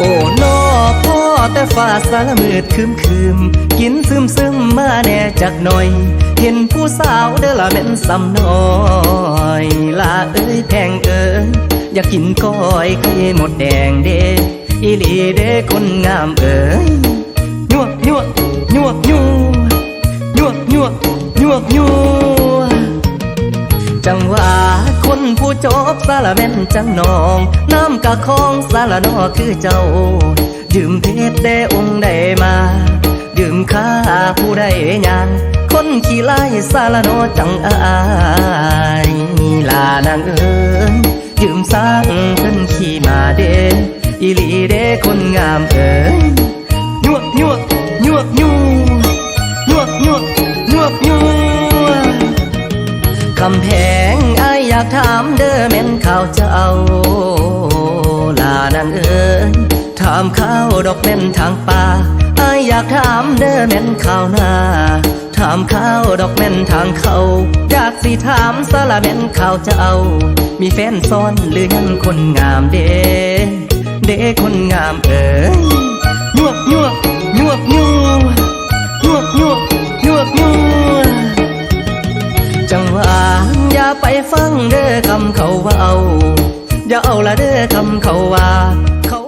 โอ้นอพ่อแต่ฟ้าสารมืดคืมคืมกินซึมซึมมาแน่จักหน่อย เห็นผู้สาวเด้อละเป็นสำน้อยลาเอ้ยแพงเอ้ยอยากกินก้อยไข่หมดแดงเด้อีลีเด้คนงามเอ้ยยั่วยั่วยั่วยั่วยั่วยั่วยั่วยั่วจังว่า คนผู้จบสารแม่นจังนอง น้ำกะคองสารนอคือเจ้าดื่มเพชรได้องค์ได้มาดื่มข้าผู้ใดยังคนขี้ไล่สารนอจังอายลานางเอิญยืมสร้างเพิ่นขี่มาเด้อีหลีเด้คนงามเอ๋ยยั่วยั่วยั่วยั่วยั่วยั่วยั่วยั่วคำแพง อยากถามเด้อแม่นข่าวเจ้าลานางเอ๋ยถามข้าวดอกแม่นทางป่าอายอยากถามเด้อแม่นข่าวนาถามข้าวดอกแม่นทางเขาอยากสิถามสารแม่นข่าวเจ้า มีแฟนซ้อนหรือยังคนงามเด้เด้คนงามเอ๋ย ไปฟังเด้อคำเขาว่าเอา อย่าเอาละเด้อคำเขาว่าเขา